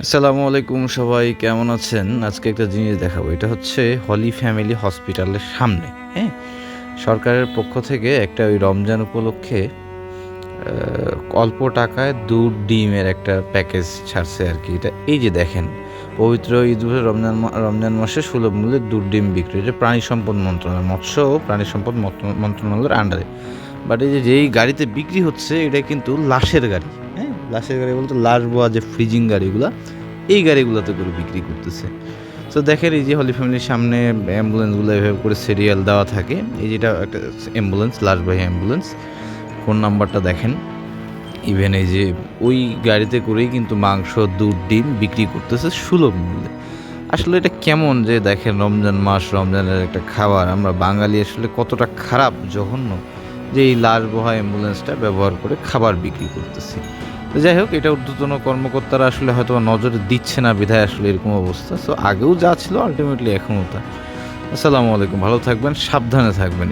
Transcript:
আসসালামু আলাইকুম সবাই, কেমন আছেন? আজকে একটা জিনিস দেখাবো, এটা হচ্ছে হলি ফ্যামিলি হসপিটালের সামনে হ্যাঁ? সরকারের পক্ষ থেকে একটা ওই রমজান উপলক্ষে অল্প টাকায় দুধ, ডিমের একটা প্যাকেজ ছাড়ছে আর কি। এটা এই যে দেখেন, পবিত্র ঈদ রমজান রমজান মাসে সুলভ মূল্যে দুধ, ডিম বিক্রি, এটা প্রাণী সম্পদ মন্ত্রণালয়, মৎস্য ও প্রাণী সম্পদ মন্ত্র- মন্ত্রণালয়ের আন্ডারে। বাট এই যে যেই গাড়িতে বিক্রি হচ্ছে, এটা কিন্তু লাশের গাড়ি। লাশের গাড়ি বলতে লাশ বোয়া যে ফ্রিজিং গাড়িগুলা, এই গাড়িগুলোতে করে বিক্রি করতেছে। তো দেখেন এই যে হলি ফ্যামিলির সামনে অ্যাম্বুলেন্সগুলো এভাবে করে সিরিয়াল দেওয়া থাকে। এই যেটা একটা অ্যাম্বুলেন্স লাশবাহী অ্যাম্বুলেন্স ফোন নাম্বারটা দেখেন। ইভেন এই যে ওই গাড়িতে করেই কিন্তু মাংস, দুধ, ডিম বিক্রি করতেছে সুলভ মূল্যে। আসলে এটা কেমন যে দেখেন রমজান মাস, রমজানের একটা খাবার। আমরা বাঙালি আসলে কতটা খারাপ, জঘন্য যে এই লাশ বহা অ্যাম্বুলেন্সটা ব্যবহার করে খাবার বিক্রি করতেছি। যাই হোক, এটা ঊর্ধ্বতন কর্মকর্তারা আসলে হয়তো নজরে দিচ্ছে না, বিধায় আসলে এরকম অবস্থা। তো আগেও যা ছিল আলটিমেটলি এখনও তা। আসসালামু আলাইকুম, ভালো থাকবেন, সাবধানে থাকবেন।